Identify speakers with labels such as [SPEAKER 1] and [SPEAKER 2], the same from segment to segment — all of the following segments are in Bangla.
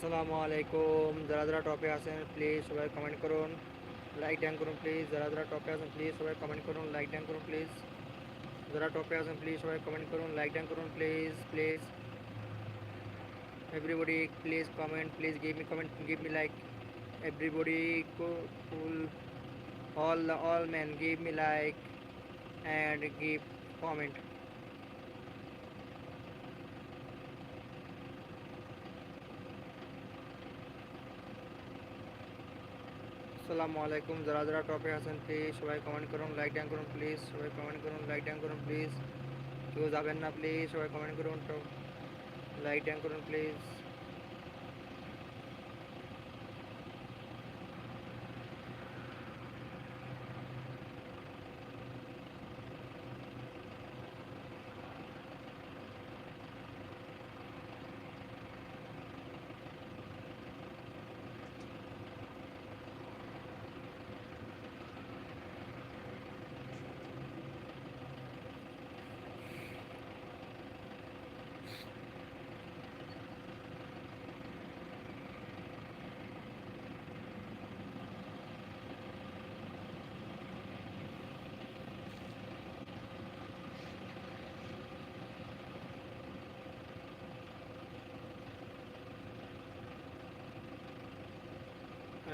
[SPEAKER 1] আসসালামু আলাইকুম যারা যারা টপে আছেন প্লিজ সবাই কমেন্ট করুন লাইক ডান করুন প্লিজ যারা যারা টপে আছেন প্লিজ সবাই কমেন্ট করুন লাইক ডান করুন প্লিজ যারা টপে আছেন প্লিজ সবাই কমেন্ট করুন লাইক ডান করুন please please everybody please comment please give me comment give me like everybody cool all all men give me like and give comment আসসালামু আলাইকুম। যারা যারা টপে আছেন প্লিজ সবাই কমেন্ট করুন লাইক ডান করুন প্লিজ সবাই কমেন্ট করুন লাইক ডান করুন প্লিজ কেউ যাবেন না প্লিজ সবাই কমেন্ট করুন টপ লাইক ডান করুন প্লিজ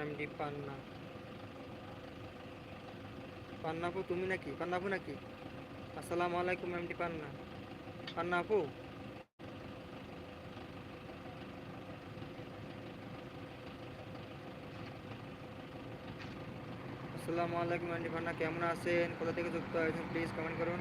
[SPEAKER 1] এমডি পান্না। পান্নাপু, তুমি নাকি? পান্নাপু নাকি? আসসালামু আলাইকুম, এমডি পান্না। পান্না আপু আসসালামু আলাইকুম, এমডি পান্না, কেমন আছেন? কোথা থেকে যুক্ত হয়েছেন প্লিজ কমেন্ট করুন।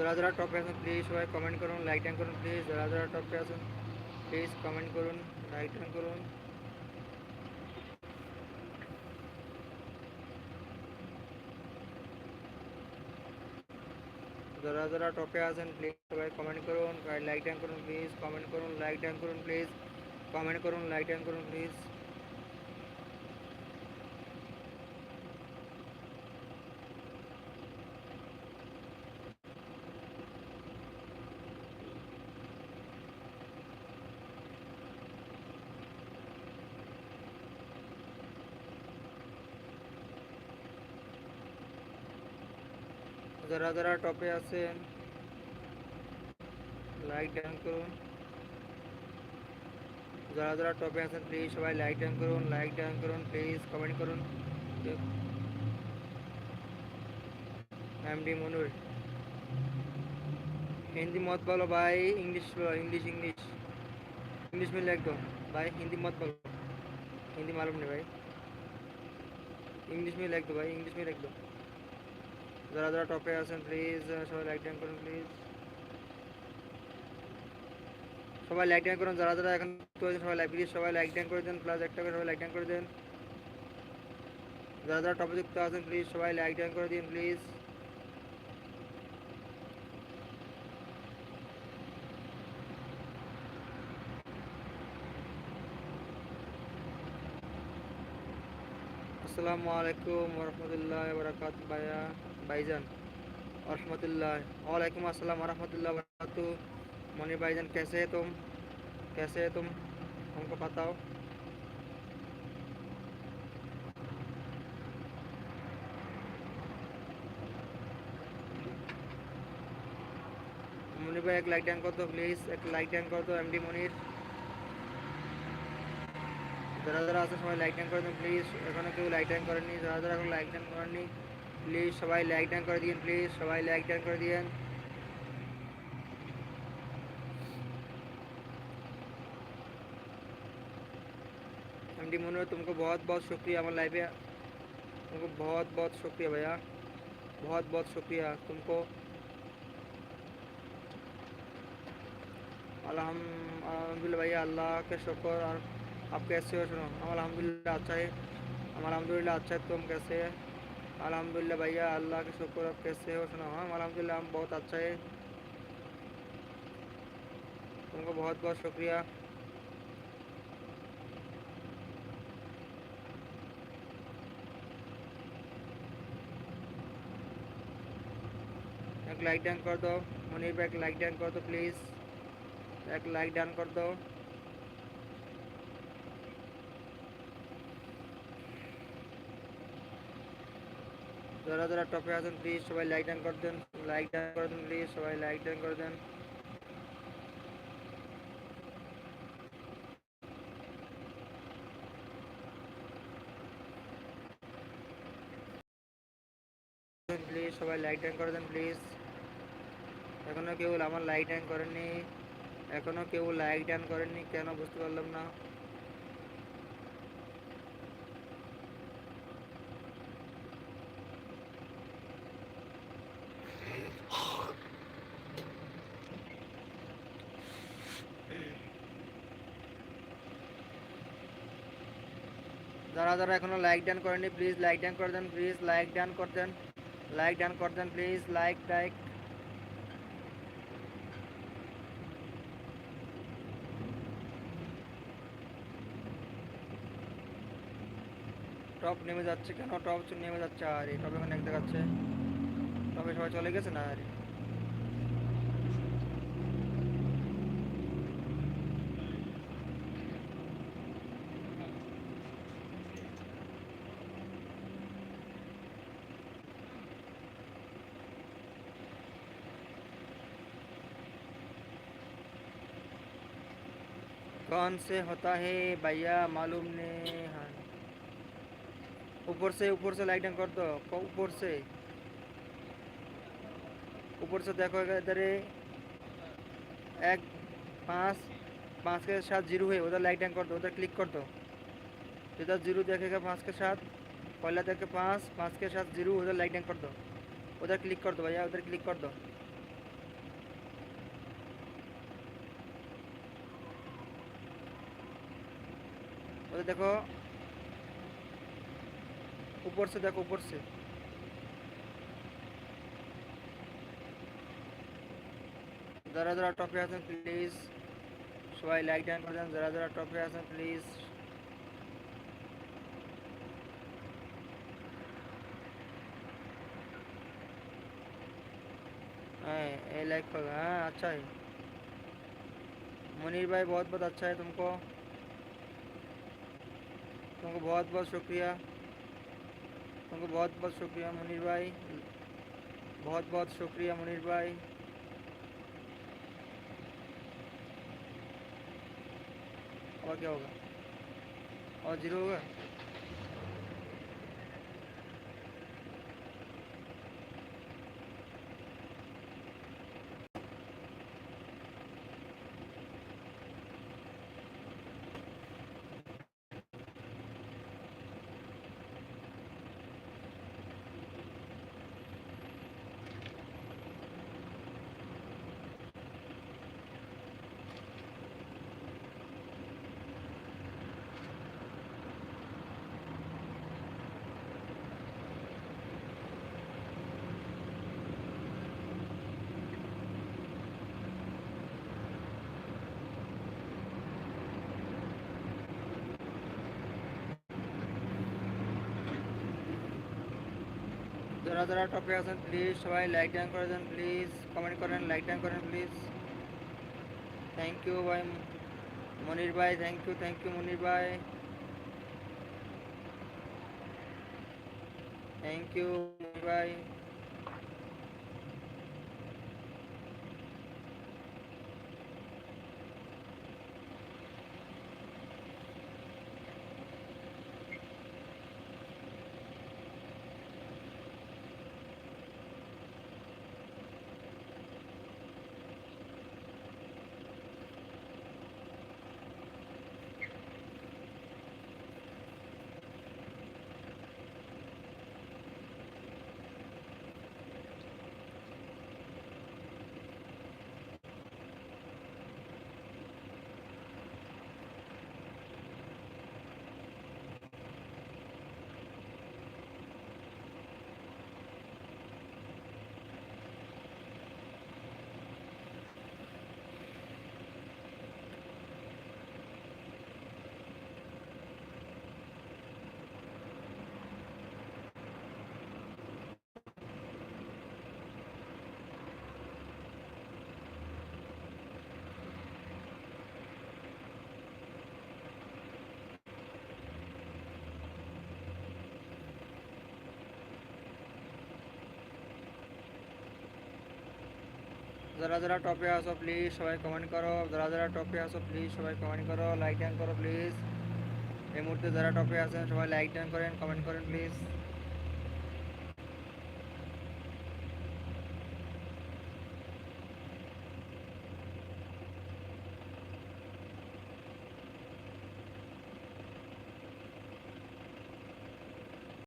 [SPEAKER 1] जरा जरा टॉपे आसन प्लीज़ सबाई कमेंट कर लाइक टैंक कर प्लीज़ जरा जरा टॉपे आसन. प्लीज़ कमेंट कर लाइक टॅन करून. जरा जरा टॉपे आसन प्लीज़ सबाई कमेंट करून लाइक टॅन करून प्लीज़ कमेंट कर लाइक टैंक कर प्लीज़ कमेंट कर लाइक टैंक कर प्लीज़ যারা যারা টপে আছেন লাইক ডান করুন যারা যারা টপে আছেন প্লিজ সবাই লাইক ডান করুন লাইক ডান করুন প্লিজ কমেন্ট করুন एमडी मनोर हिंदी मत बोलो भाई इंग्लिश बोलो इंग्लिश इंग्लिश इंग्लिश में लिख दो भाई हिंदी मत बोलो हिंदी मालूम नहीं भाई इंग्लिश में लिख दो भाई इंग्लिश में लिख दो যারা যারা টপে আছেন প্লিজ সবাই লাইক করুন প্লিজ সবাই লাইক করুন, যারা যারা এখন হয়েছেন, সবাই লাইক প্লিজ সবাই লাইক করে দেন প্লাস একটা করে সবাই লাইক করে দেন। যারা যারা টপে যুক্ত আছেন প্লিজ সবাই লাইক ডান করে দিন প্লিজ আসসালামু আলাইকুম রহমতুল্লাহ বরকাত ভাইয়া। भाईजान रहमतुल्लाह वालेकुम अस्सलाम वरहमतुल्लाह वबरकातुहू मनी भाईजान कैसे है तुम कैसे है तुम हमको बताओ मुनीर भाई एक लाइक डैन कर दो प्लीज एक लाइक डैन कर दो एमडी मुनीर যারা যারা আছে সবাই লাইক ডান করে দিন প্লিজ এখানে কেউ লাইক ডান করেননি যারা যারা এখন লাইক ডান করেননি প্লিজ সবাই লাইক ডান করে দিন প্লিজ সবাই লাইক ডান করে দিন एमडी मनोहर तुमको बहुत बहुत शुक्रिया हमारे लाइव तुमको बहुत बहुत शुक्रिया भैया बहुत बहुत शुक्रिया तुमको अलहम अलहमदिल्ला भैया अल्लाह के शुक्र और आप कैसे हो सुनो हम अलहमदिल्ला अच्छा है हम अलहमदिल्ला अच्छा है तुम कैसे है अल्हम्दुलिल्लाह भैया अल्लाह के शुक्र आप कैसे हो सुना हम अल्हम्दुलिल्लाह हम बहुत अच्छा है तुमको बहुत बहुत शुक्रिया एक लाइक डाउन कर दो मुनीर भाई एक लाइक डाउन कर दो प्लीज़ एक लाइक डाउन कर दो যারা যারা টপে আছেন প্লিজ সবাই লাইক ডান করে দেন লাইক ডান করে দেন প্লিজ সবাই লাইক ডান করে দেন। প্লিজ সবাই লাইক ডান করে দেন প্লিজ এখনও কেউ আমার লাইক ডান করেননি, এখনও কেউ লাইক ডান করেননি, কেন বুঝতে পারলাম না। যারা যারা এখনও লাইক ডান করেনি প্লিজ লাইক ডান করে দেন প্লিজ লাইক ডান করে দেন লাইক ডান করে দেন প্লিজ লাইক লাইক টপ নেমে যাচ্ছে কেন? টপ নেমে যাচ্ছে, আরে টপ এখানে এক দেখাচ্ছে। টপে সবাই চলে গেছে না, আরে? कौन से होता है भैया मालूम नहीं हाँ ऊपर से ऊपर से लाइटिंग कर दो को- ऊपर से ऊपर से देखो इधर ये एक पाँच पाँच के साथ जीरो है उधर लाइटिंग कर दो उधर क्लिक कर दो इधर जीरो देखेगा पाँच के साथ पहले देखे पाँच पाँच के साथ जीरो उधर लाइटिंग कर दो उधर क्लिक कर दो भैया उधर क्लिक कर दो उधर देखो ऊपर से देखो ऊपर से যারা যারা টপে আছেন প্লিজ সবাই লাইক ডান করে দেন যারা যারা টপে আছেন প্লিজ हाँ ये लाइक कर हाँ अच्छा है मुनीर भाई बहुत बहुत अच्छा है तुमको तुमको बहुत बहुत शुक्रिया। तुमको बहुत बहुत शुक्रिया मुनीर भाई। बहुत बहुत शुक्रिया मुनीर भाई। और क्या होगा? और ज़ीरो होगा? যারা যারা টপে আছেন প্লিজ সবাই লাইক ডান করে দেন প্লিজ কমেন্ট করেন লাইক ডান করেন প্লিজ থ্যাংক ইউ ভাই, মনির ভাই thank you thank you Monir ভাই। থ্যাংক ইউ মনির ভাই। যারা যারা টপে আসো প্লিজ সবাই কমেন্ট করো। যারা যারা টপে আসো প্লিজ সবাই কমেন্ট করো। লাইক ডান করো প্লিজ এই মুহূর্তে যারা টপে আছেন, সবাই লাইক ডান করেন কমেন্ট করেন প্লিজ